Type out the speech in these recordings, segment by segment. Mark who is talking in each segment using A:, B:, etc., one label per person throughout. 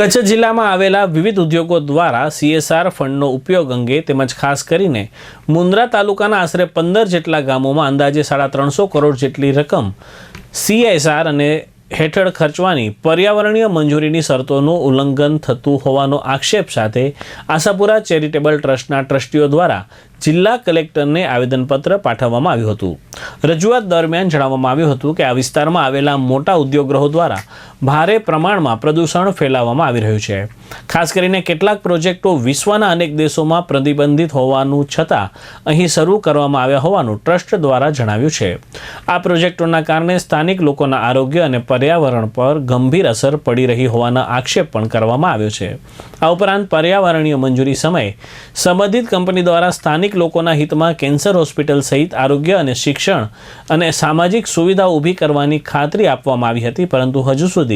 A: કચ્છ જિલ્લામાં આવેલા વિવિધ ઉદ્યોગો દ્વારા સીએસઆર ફંડનો ઉપયોગ અંગે તેમજ ખાસ કરીને મુન્દ્રા તાલુકાના આશરે પંદર જેટલા ગામોમાં અંદાજે સાડા ત્રણસો કરોડ જેટલી રકમ સીએસઆર અને હેઠળ ખર્ચવાની પર્યાવરણીય મંજૂરીની શરતોનું ઉલ્લંઘન થતું હોવાનો આક્ષેપ સાથે આશાપુરા ચેરિટેબલ ટ્રસ્ટના ટ્રસ્ટીઓ દ્વારા જિલ્લા કલેક્ટરને આવેદનપત્ર પાઠવવામાં આવ્યું હતું. રજૂઆત દરમિયાન જણાવવામાં આવ્યું હતું કે આ વિસ્તારમાં આવેલા મોટા ઉદ્યોગગ્રહો દ્વારા ભારે પ્રમાણમાં પ્રદૂષણ ફેલાવવામાં આવી રહ્યું છે. ખાસ કરીને કેટલાક પ્રોજેક્ટો વિશ્વના અનેક દેશોમાં પ્રતિબંધિત હોવાનું છતાં અહીં શરૂ કરવામાં આવ્યા હોવાનું ટ્રસ્ટ દ્વારા જણાવ્યું છે. આ પ્રોજેક્ટોના કારણે સ્થાનિક લોકોના આરોગ્ય અને પર્યાવરણ પર ગંભીર અસર પડી રહી હોવાના આક્ષેપ પણ કરવામાં આવ્યો છે. આ ઉપરાંત પર્યાવરણીય મંજૂરી સમયે સંબંધિત કંપની દ્વારા સ્થાનિક લોકોના હિતમાં કેન્સર હોસ્પિટલ સહિત આરોગ્ય અને શિક્ષણ અને સામાજિક સુવિધા ઊભી કરવાની ખાતરી આપવામાં આવી હતી, પરંતુ હજુ સુધી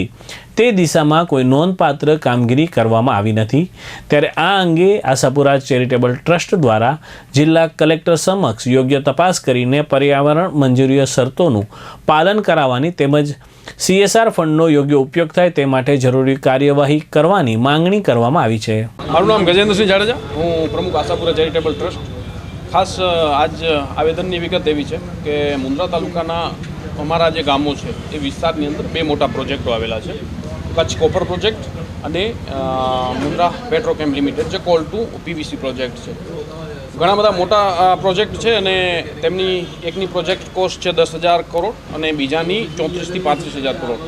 A: તે દિશામાં કોઈ નોંધપાત્ર કામગીરી કરવામાં આવી નથી. ત્યારે આ અંગે આશાપુરા ચેરિટેબલ ટ્રસ્ટ દ્વારા જિલ્લા કલેક્ટર સમક્ષ યોગ્ય તપાસ કરીને પર્યાવરણ મંજૂરીય શરતોનું પાલન કરાવવાની તેમજ સીએસઆર ફંડનો યોગ્ય ઉપયોગ થાય તે માટે જરૂરી કાર્યવાહી કરવાની માંગણી કરવામાં આવી છે.
B: મારું નામ ગજેન્દ્રસિંહ જાડેજા. હું પ્રમુખ આશાપુરા ચેરિટેબલ ટ્રસ્ટ. ખાસ આજ આવેદનની વિગત એવી છે કે મુન્દ્રા તાલુકાના અમારા જે ગામો છે, એ વિસ્તારની અંદર બે મોટા પ્રોજેક્ટો આવેલા છે. કચ્છ કોપર પ્રોજેક્ટ અને મુન્દ્રા પેટ્રોકેમ લિમિટેડ, જે કોલ ટુ પીવીસી પ્રોજેક્ટ છે. ઘણા બધા મોટા પ્રોજેક્ટ છે અને તેમની એકની પ્રોજેક્ટ કોસ્ટ છે દસ હજાર કરોડ અને બીજાની ચોત્રીસથી પાંત્રીસ હજાર કરોડ.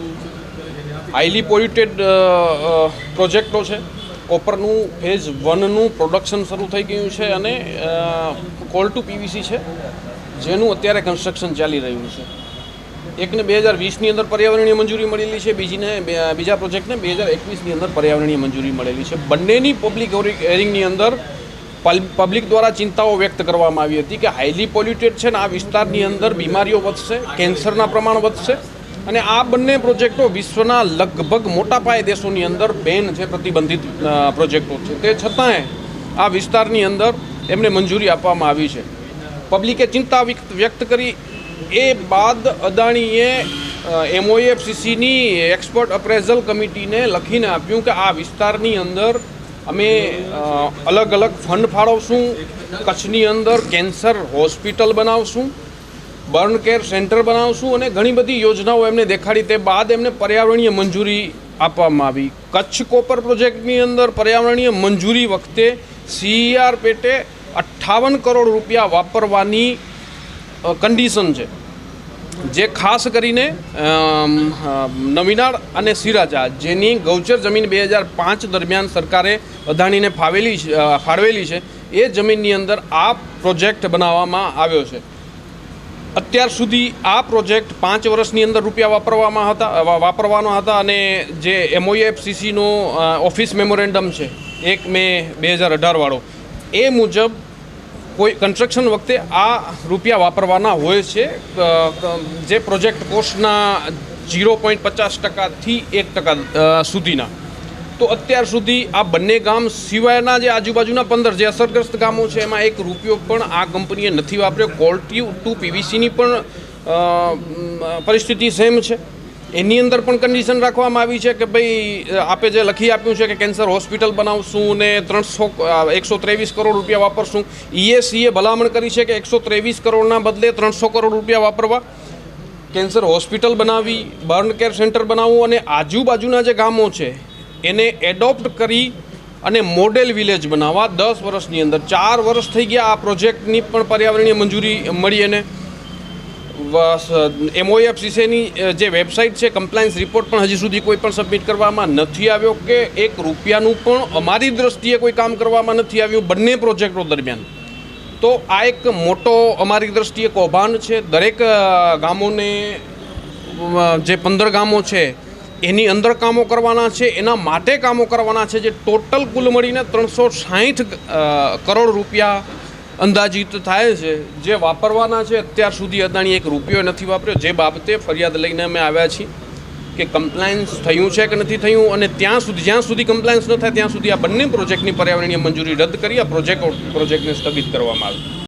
B: હાઈલી પોલ્યુટેડ પ્રોજેક્ટો છે. કોપરનું ફેઝ વનનું પ્રોડક્શન શરૂ થઈ ગયું છે અને કોલ ટુ પીવીસી છે, જેનું અત્યારે કન્સ્ટ્રક્શન ચાલી રહ્યું છે. એકને બે હજાર વીસની અંદર પર્યાવરણીય મંજૂરી મળેલી છે, બીજીને બીજા પ્રોજેક્ટને બે હજાર એકવીસની અંદર પર્યાવરણીય મંજૂરી મળેલી છે. બંનેની પબ્લિક હેરિંગની અંદર પબ્લિક દ્વારા ચિંતાઓ વ્યક્ત કરવામાં આવી હતી કે હાઈલી પોલ્યુટેડ છે ને આ વિસ્તારની અંદર બીમારીઓ વધશે, કેન્સરના પ્રમાણ વધશે અને આ બંને પ્રોજેક્ટો વિશ્વના લગભગ મોટા પાયે દેશોની અંદર બેન છે, પ્રતિબંધિત પ્રોજેક્ટો છે. તે છતાંય આ વિસ્તારની અંદર એમને મંજૂરી આપવામાં આવી છે. પબ્લિકે ચિંતા વ્યક્ત કરી એ બાદ અદાણીએ એમઓએફસીસીની એક્સપર્ટ અપ્રેઝલ કમિટીને લખીને આપ્યું કે આ વિસ્તારની અંદર અમે અલગ અલગ ફંડ ફાળવશું, કચ્છની અંદર કેન્સર હોસ્પિટલ બનાવશું, બર્ન કેર સેન્ટર બનાવશું અને ઘણી બધી યોજનાઓ એમને દેખાડી. તે બાદ એમને પર્યાવરણીય મંજૂરી આપવામાં આવી. કચ્છ કોપર પ્રોજેક્ટની અંદર પર્યાવરણીય મંજૂરી વખતે સીઈઆર પેટે અઠ્ઠાવન કરોડ રૂપિયા વાપરવાની કન્ડિશન છે. જે ખાસ કરીને નવીનાળ અને સિરાજા, જેની ગૌચર જમીન બે હજાર પાંચ દરમિયાન સરકારે અદાણીને ફાવેલી ફાળવેલી છે, એ જમીનની અંદર આ પ્રોજેક્ટ બનાવવામાં આવ્યો છે. અત્યાર સુધી આ પ્રોજેક્ટ પાંચ વર્ષની અંદર રૂપિયા વાપરવામાં હતા વાપરવાના હતા અને જે એમઓએફસીસીનો ઓફિસ મેમોરેન્ડમ છે, એક મે બે હજાર અઢારવાળો એ મુજબ કોઈ કન્સ્ટ્રક્શન વખતે આ રૂપિયા વાપરવાના હોય છે. જે પ્રોજેક્ટ કોસ્ટના ઝીરો પોઈન્ટ પચાસ ટકાથી એક ટકા સુધીના. તો અત્યાર સુધી આ બંને ગામ સિવાયના જે આજુબાજુના પંદર જે અસરગ્રસ્ત ગામો છે, એમાં એક રૂપિયો પણ આ કંપનીએ નથી વાપર્યો. ક્વોલિટી ટુ પીવીસીની પણ પરિસ્થિતિ સેમ છે. એની અંદર પણ કન્ડિશન રાખવામાં આવી છે કે ભાઈ આપે જે લખી આપ્યું છે કે કેન્સર હોસ્પિટલ બનાવશું ને ત્રણસો એકસો ત્રેવીસ કરોડ રૂપિયા વાપરશું. ઈએસસીએ ભલામણ કરી છે કે એકસો ત્રેવીસ કરોડના બદલે ત્રણસો કરોડ રૂપિયા વાપરવા. કેન્સર હોસ્પિટલ બનાવી બર્ન કેર સેન્ટર બનાવવું અને આજુબાજુના જે ગામો છે, એને એડોપ્ટ કરી અને મોડેલ વિલેજ બનાવવા દસ વર્ષની અંદર. ચાર વર્ષ થઈ ગયા આ પ્રોજેક્ટની પણ પર્યાવરણીય મંજૂરી મળી એને એમઓએફસીસીની જે વેબસાઇટ છે કમ્પ્લાયન્સ રિપોર્ટ પણ હજી સુધી કોઈ પણ સબમિટ કરવામાં નથી આવ્યો કે એક રૂપિયાનું પણ અમારી દ્રષ્ટિએ કોઈ કામ કરવામાં નથી આવ્યું બંને પ્રોજેક્ટો દરમિયાન. તો આ એક મોટો અમારી દ્રષ્ટિએ કૌભાંડ છે. દરેક ગામોને જે પંદર ગામો છે, એની અંદર કામો કરવાના છે, એના માટે કામો કરવાના છે, જે ટોટલ કુલ મળીને ત્રણસો સાહીઠ કરોડ રૂપિયા અંદાજિત થાય છે, જે વાપરવાના છે, અત્યાર સુધી અદાણી એક રૂપિયો નથી વાપર્યો. જે બાબતે ફરિયાદ લઈને અમે આવ્યા છીએ કે કમ્પ્લાયન્સ થયું છે કે નથી થયું અને ત્યાં સુધી, જ્યાં સુધી કમ્પ્લાયન્સ ન થાય, ત્યાં સુધી આ બંને પ્રોજેક્ટની પર્યાવરણીય મંજૂરી રદ કરી, આ પ્રોજેક્ટ પ્રોજેક્ટને સ્થગિત કરવામાં આવે.